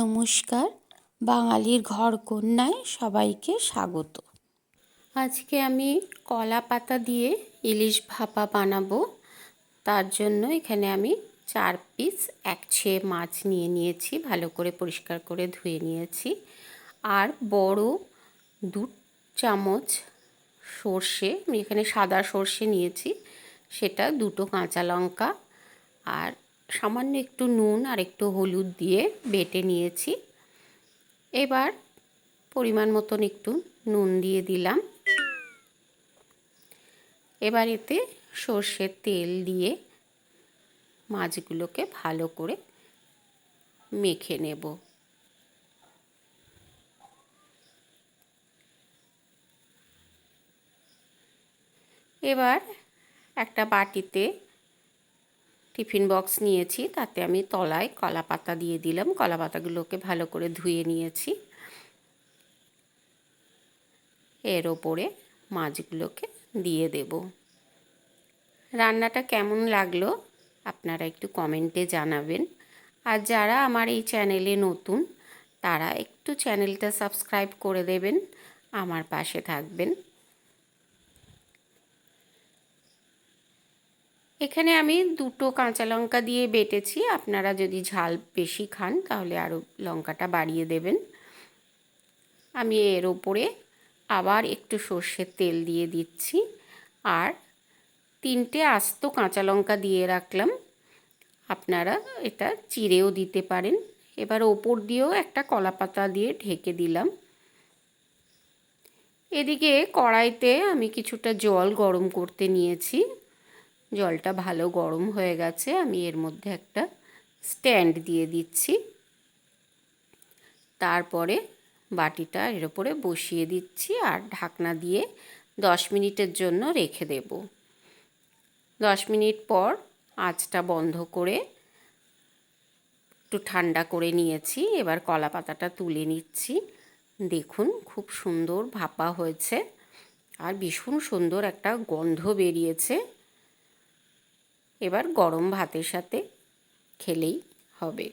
নমস্কার। বাঙালির ঘর কন্যায় সবাইকে স্বাগত। আজকে আমি কলা পাতা দিয়ে ইলিশ ভাপা বানাবো। তার জন্য এখানে আমি চার পিস একছে মাছ নিয়ে নিয়েছি, ভালো করে পরিষ্কার করে ধুয়ে নিয়েছি। আর বড় দু চামচ সর্ষে, আমি এখানে সাদা সর্ষে নিয়েছি, সেটা দুটো কাঁচা লঙ্কা আর সামান্য একটু নুন আর একটু হলুদ দিয়ে বেটে নিয়েছি। এবার পরিমাণ মতন একটু নুন দিয়ে দিলাম। এবার এতে সর্ষের তেল দিয়ে মাছগুলোকে ভালো করে মেখে নেব। এবার একটা বাটিতে টিফিন বক্স নিয়েছি, তাতে আমি তলায় কলা পাতা দিয়ে দিলাম। কলা পাতাগুলোকে ভালো করে ধুয়ে নিয়েছি। এর ওপরে মাছগুলোকে দিয়ে দেব। রান্নাটা কেমন লাগল আপনারা একটু কমেন্টে জানাবেন। আর যারা আমার এই চ্যানেলে নতুন, তারা একটু চ্যানেলটা সাবস্ক্রাইব করে দেবেন। আমার পাশে থাকবেন। এখানে আমি দুটো কাঁচা লঙ্কা দিয়ে বেটেছি। আপনারা যদি ঝাল বেশি খান, তাহলে আরও লঙ্কাটা বাড়িয়ে দেবেন। আমি এর ওপরে আবার একটু সর্ষের তেল দিয়ে দিচ্ছি। আর তিনটে আস্ত কাঁচা লঙ্কা দিয়ে রাখলাম। আপনারা এটা চিড়েও দিতে পারেন। এবার ওপর দিয়েও একটা কলা পাতা দিয়ে ঢেকে দিলাম। এদিকে কড়াইতে আমি কিছুটা জল গরম করতে নিয়েছি। জলটা ভালো গরম হয়ে গেছে, আমি এর মধ্যে একটা স্ট্যান্ড দিয়ে দিচ্ছি। তারপরে বাটিটা এর ওপরে বসিয়ে দিচ্ছি আর ঢাকনা দিয়ে দশ মিনিটের জন্য রেখে দেব। দশ মিনিট পর আঁচটা বন্ধ করে একটু ঠান্ডা করে নিয়েছি, এবার কলা পাতাটা তুলে নিচ্ছি। দেখুন খুব সুন্দর ভাপা হয়েছে আর ভীষণ সুন্দর একটা গন্ধ বেরিয়েছে। এবার গরম ভাতের সাথে খেলেই হবে।